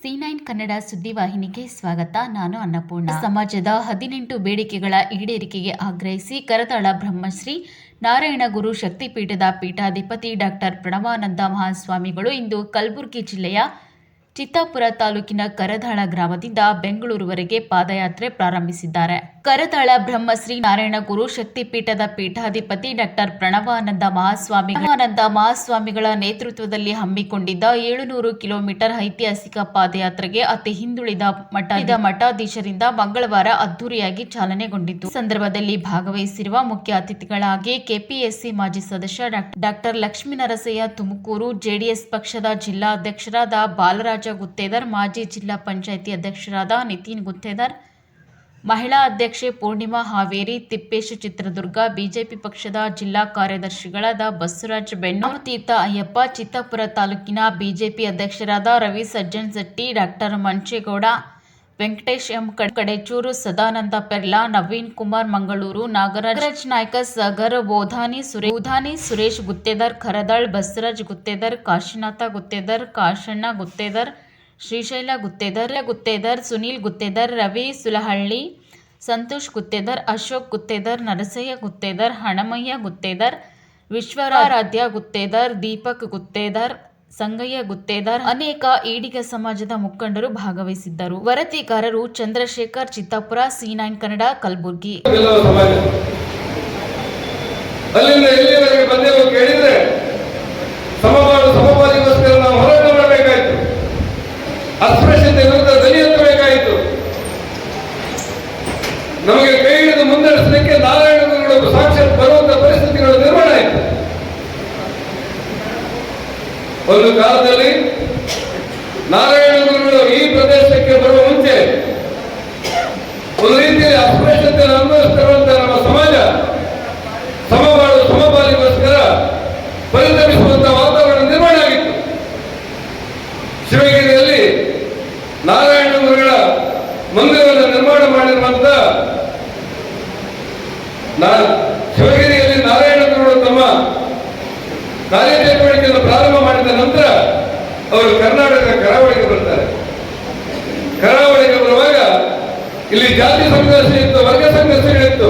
C nine Kannada ಸುದ್ದಿವಾಹಿನಿಗೆ ಸ್ವಾಗತ. ನಾನು ಅನ್ನಪೂರ್ಣ. ಸಮಾಜದ ಹದಿನೆಂಟು ಬೇಡಿಕೆಗಳ ಈಡೇರಿಕೆಗೆ ಆಗ್ರಹಿಸಿ ಕರತಾಳ ಬ್ರಹ್ಮಶ್ರೀ ನಾರಾಯಣಗುರು ಶಕ್ತಿಪೀಠದ ಪೀಠಾಧಿಪತಿ ಡಾಕ್ಟರ್ ಪ್ರಣವಾನಂದ ಮಹಾಸ್ವಾಮಿಗಳು ಇಂದು ಕಲಬುರಗಿ ಜಿಲ್ಲೆಯ ಚಿತ್ತಾಪುರ ತಾಲೂಕಿನ ಕರದಾಳ ಗ್ರಾಮದಿಂದ ಬೆಂಗಳೂರುವರೆಗೆ ಪಾದಯಾತ್ರೆ ಪ್ರಾರಂಭಿಸಿದ್ದಾರೆ. ಕರದಾಳ ಬ್ರಹ್ಮಶ್ರೀ ನಾರಾಯಣ ಗುರು ಶಕ್ತಿಪೀಠದ ಪೀಠಾಧಿಪತಿ ಡಾಕ್ಟರ್ ಪ್ರಣವಾನಂದ ಮಹಾಸ್ವಾಮಿ ಪ್ರಣವಾನಂದ ಮಹಾಸ್ವಾಮಿಗಳ ನೇತೃತ್ವದಲ್ಲಿ ಹಮ್ಮಿಕೊಂಡಿದ್ದ ಏಳುನೂರು ಕಿಲೋಮೀಟರ್ ಐತಿಹಾಸಿಕ ಪಾದಯಾತ್ರೆಗೆ ಅತಿ ಹಿಂದುಳಿದ ಮಠದ ಮಠಾಧೀಶರಿಂದ ಮಂಗಳವಾರ ಅದ್ದೂರಿಯಾಗಿ ಚಾಲನೆಗೊಂಡಿತು. ಸಂದರ್ಭದಲ್ಲಿ ಭಾಗವಹಿಸಿರುವ ಮುಖ್ಯ ಅತಿಥಿಗಳಾಗಿ ಕೆಪಿಎಸ್ಸಿ ಮಾಜಿ ಸದಸ್ಯ ಡಾಕ್ಟರ್ ಲಕ್ಷ್ಮೀನರಸಯ್ಯ ತುಮಕೂರು ಜೆಡಿಎಸ್ ಪಕ್ಷದ ಜಿಲ್ಲಾಧ್ಯಕ್ಷರಾದ ಬಾಲರಾಜ ಗುತ್ತೇದಾರ್, ಮಾಜಿ ಜಿಲ್ಲಾ ಪಂಚಾಯಿತಿ ಅಧ್ಯಕ್ಷರಾದ ನಿತಿನ್ ಗುತ್ತೇದಾರ್, ಮಹಿಳಾ ಅಧ್ಯಕ್ಷೆ ಪೂರ್ಣಿಮಾ ಹಾವೇರಿ, ತಿಪ್ಪೇಶ ಚಿತ್ರದುರ್ಗ, ಬಿಜೆಪಿ ಪಕ್ಷದ ಜಿಲ್ಲಾ ಕಾರ್ಯದರ್ಶಿಗಳಾದ ಬಸವರಾಜ ಬೆಣ್ಣೂರು, ತೀರ್ಥ ಅಯ್ಯಪ್ಪ, ಚಿತ್ತಾಪುರ ತಾಲೂಕಿನ ಬಿಜೆಪಿ ಅಧ್ಯಕ್ಷರಾದ ರವಿ ಸಜ್ಜನ್ ಶೆಟ್ಟಿ, ಡಾಕ್ಟರ್ ಮಂಚೇಗೌಡ ವೆಂಕಟೇಶ್ ಎಂ ಕಡ್- ಕಡೆಚೂರು ಸದಾನಂದ ಪೆರ್ಲಾ, ನವೀನ್ ಕುಮಾರ್ ಮಂಗಳೂರು, ನಾಗರಾಜ್ ನಾಯ್ಕ, ಸಾಗರ್ ಬೋಧಾನಿ ಸುರೇಶ್ ಬೋಧಾನಿ ಸುರೇಶ್ ಗುತ್ತೇದಾರ್, ಖರದಾಳ್ ಬಸರಾಜ್ ಗುತ್ತೇದಾರ್, ಕಾಶಿನಾಥ ಗುತ್ತೇದಾರ್, ಕಾಶಣ್ಣ ಗುತ್ತೇದಾರ್, ಶ್ರೀಶೈಲ ಗುತ್ತೇದಾರ್ ಗುತ್ತೇದಾರ್, ಸುನೀಲ್ ಗುತ್ತೇದಾರ್, ರವಿ ಸುಲಹಳ್ಳಿ, ಸಂತೋಷ್ ಗುತ್ತೇದಾರ್, ಅಶೋಕ್ ಗುತ್ತೇದಾರ್, ನರಸಯ್ಯ ಗುತ್ತೇದಾರ್, ಹಣಮಯ್ಯ ಗುತ್ತೇದಾರ್, ವಿಶ್ವರಾರಾಧ್ಯ ಗುತ್ತೇದಾರ್, ದೀಪಕ್ ಗುತ್ತೇದಾರ್ ಸಂಗಯ್ಯ ಗುತ್ತೇದಾರ್ ಅನೇಕ ಈಡಿಗ ಸಮಾಜದ ಮುಖಂಡರು ಭಾಗವಹಿಸಿದ್ದರು. ವರದಿಗಾರರು ಚಂದ್ರಶೇಖರ್, ಚಿತ್ತಾಪುರ, ಸಿ ನೈನ್ ಕನ್ನಡ, ಕಲಬುರ್ಗಿ. ನಮಗೆ ಕೈ ಹಿಡಿದು ಒಂದು ಕಾಲದಲ್ಲಿ ನಾರಾಯಣ ಗುರುಗಳು ಈ ಪ್ರದೇಶಕ್ಕೆ ಬರುವ ಮುಂಚೆ ಒಂದು ರೀತಿಯಲ್ಲಿ ಅಸ್ಪೃಶ್ಯತೆ ಅನುಭವಿಸ್ತಿರುವಂತಹ ನಮ್ಮ ಸಮಾಜ, ಸಮಬಾಳು ಸಮಪಾಲಿಗೋಸ್ಕರ ಪರಿತಮಿಸುವಂತಹ ವಾತಾವರಣ ನಿರ್ಮಾಣ ಆಗಿತ್ತು. ಶಿವಗಿರಿಯಲ್ಲಿ ನಾರಾಯಣ ಗುರುಗಳ ಮಂದಿರವನ್ನು ನಿರ್ಮಾಣ ಮಾಡಿರುವಂತ ಶಿವಗಿರಿಯಲ್ಲಿ ನಾರಾಯಣ ಗುರುಗಳು ತಮ್ಮ ಕಾರ್ಯಚಟುವಟಿಕೆಯನ್ನು ಪ್ರಾರಂಭ ಮಾಡಿದ ನಂತರ ಅವರು ಕರ್ನಾಟಕದ ಕರಾವಳಿಗೆ ಬರ್ತಾರೆ. ಕರಾವಳಿಗೆ ಬರುವಾಗ ಇಲ್ಲಿ ಜಾತಿ ಸಂಘರ್ಷ ಇತ್ತು, ವರ್ಗ ಸಂಘರ್ಷಗಳಿತ್ತು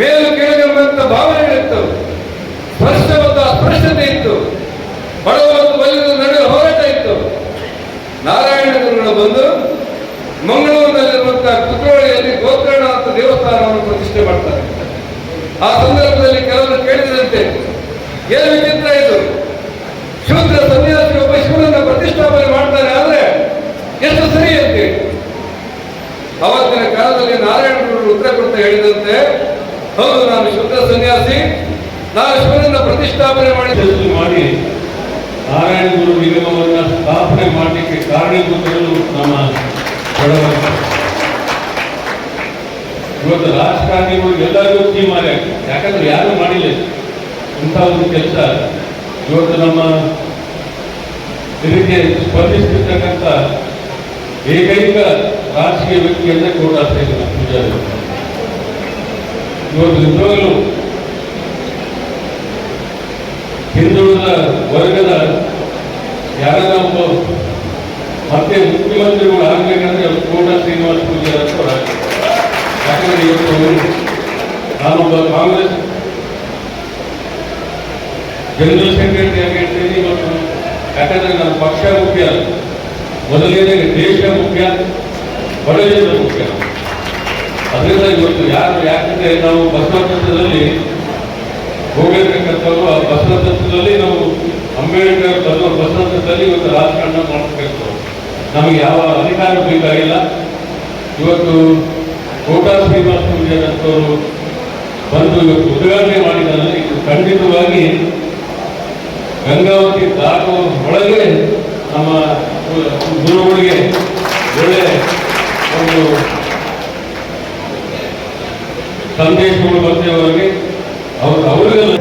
ಮೇಲು ಕೆಳಗೆಂಬಂತ ಭಾವನೆಗಳಿತ್ತು ಸ್ಪಷ್ಟ ಮತ್ತು ಅಸ್ಪಷ್ಟತೆ ಇತ್ತು ಬಡವ ಮತ್ತು ಬಲಿದ ನಡುವೆ ಹೋರಾಟ ಇತ್ತು. ನಾರಾಯಣ ಗುರುಗಳು ಬಂದು ಮಂಗಳೂರಿನಲ್ಲಿರುವಂತಹ ಕುದ್ರೋಳಿಯಲ್ಲಿ ಅಂತ ದೇವಸ್ಥಾನವನ್ನು ಪ್ರತಿಷ್ಠೆ ಮಾಡ್ತಾರೆ. ಆ ಸಂದರ್ಭದಲ್ಲಿ ಕೆಲವರು ಕೇಳಿದಂತೆ ಏನು ವಿಚಿತ್ರ ಇದು. ಶೂದ್ರ ಸನ್ಯಾಸಿ ಒಬ್ಬ ಶಿವನನ್ನ ಪ್ರತಿಷ್ಠಾಪನೆ ಮಾಡ್ತಾರೆ, ಆದ್ರೆ ಎಷ್ಟು ಸರಿ ಅಂತೆ? ಅವತ್ತಿನ ಕಾಲದಲ್ಲಿ ನಾರಾಯಣರು ಉತ್ತರ ಕೊಡ್ತಾ ಹೇಳಿದಂತೆ, ಹೌದು, ನಾನು ಶುದ್ಧ ಸನ್ಯಾಸಿ. ನಾನು ಶಿವನನ್ನ ಪ್ರತಿಷ್ಠಾಪನೆ ಮಾಡಿ ಮಾಡಿ ನಾರಾಯಣ ಗುರು ನಿಗಮವನ್ನು ಸ್ಥಾಪನೆ ಮಾಡಲಿಕ್ಕೆ ಕಾರಣೀಭೂತರು ನಮ್ಮ ಇವತ್ತು ರಾಜಕಾರಣಿಗಳು ಎಲ್ಲರಿಗೂ ತೀರ್ಮಾನ ಯಾಕಂದ್ರೆ ಯಾರು ಮಾಡಿಲ್ಲ. ಇಂಥ ಒಂದು ಕೆಲಸ. ಇವತ್ತು ನಮ್ಮ ಇದಕ್ಕೆ ಸ್ಪಂದಿಸ್ತಿರ್ತಕ್ಕಂಥ ಏಕೈಕ ರಾಜಕೀಯ ವ್ಯಕ್ತಿ ಕೂಡ ಕೋಟಾ ಶ್ರೀನಿವಾಸ ಪೂಜಾರಿ. ಇವತ್ತು ನಿಜವಾಗಲೂ ಹಿಂದುಳಿದ ವರ್ಗದ ಯಾರಾದ ಒಬ್ಬ ಮತ್ತೆ ಮುಖ್ಯಮಂತ್ರಿಗಳು ಆಗ್ಬೇಕಂದ್ರೆ ಕೋಟ ಶ್ರೀನಿವಾಸ ಪೂಜಾರಿ ಯಾಕಂದ್ರೆ ಇವತ್ತು ನಾನೊಬ್ಬ ಕಾಂಗ್ರೆಸ್ ಜನರಲ್ ಸೆಕ್ರೆಟರಿ ಆಗಿ ಹೇಳ್ತೀನಿ ಇವತ್ತು ಯಾಕಂದ್ರೆ ನನ್ನ ಪಕ್ಷ ಮುಖ್ಯ ಅಲ್ಲ. ದೇಶ ಮುಖ್ಯ. ಬಡಜನ ಮುಖ್ಯ ಅದರಿಂದ ಇವತ್ತು ಯಾರು ಯಾಕಂದ್ರೆ ನಾವು ಬಸವ ತತ್ವದಲ್ಲಿ ಹೋಗಿರ್ತಕ್ಕಂಥವ್ರು ಆ ಬಸವ ನಾವು ಅಂಬೇಡ್ಕರ್ ಬಸವ ಬಸವ ಇವತ್ತು ರಾಜಕಾರಣ ಮಾಡಬೇಕು. ನಮಗೆ ಯಾವ ಅಧಿಕಾರ ಬೇಕಾಗಿಲ್ಲ. ಇವತ್ತು ಕೋಟಾ ಶ್ರೀನಿವಾಸ ಪೂಜಾರಿ ಅಂತವರು ಬಂದು ಇವತ್ತು ಉದ್ಘಾಟನೆ ಮಾಡಿದ್ದಾರೆ. ಇದು ಖಂಡಿತವಾಗಿ ಗಂಗಾವತಿ ದಾಟುವ ಒಳಗೆ ನಮ್ಮ ಗುರುಗಳಿಗೆ ಒಳ್ಳೆ ಒಂದು ಸಂದೇಶಗಳು ಅವರಿಗೆ. ಅವ್ರು ಅವರಿಗೆಲ್ಲ.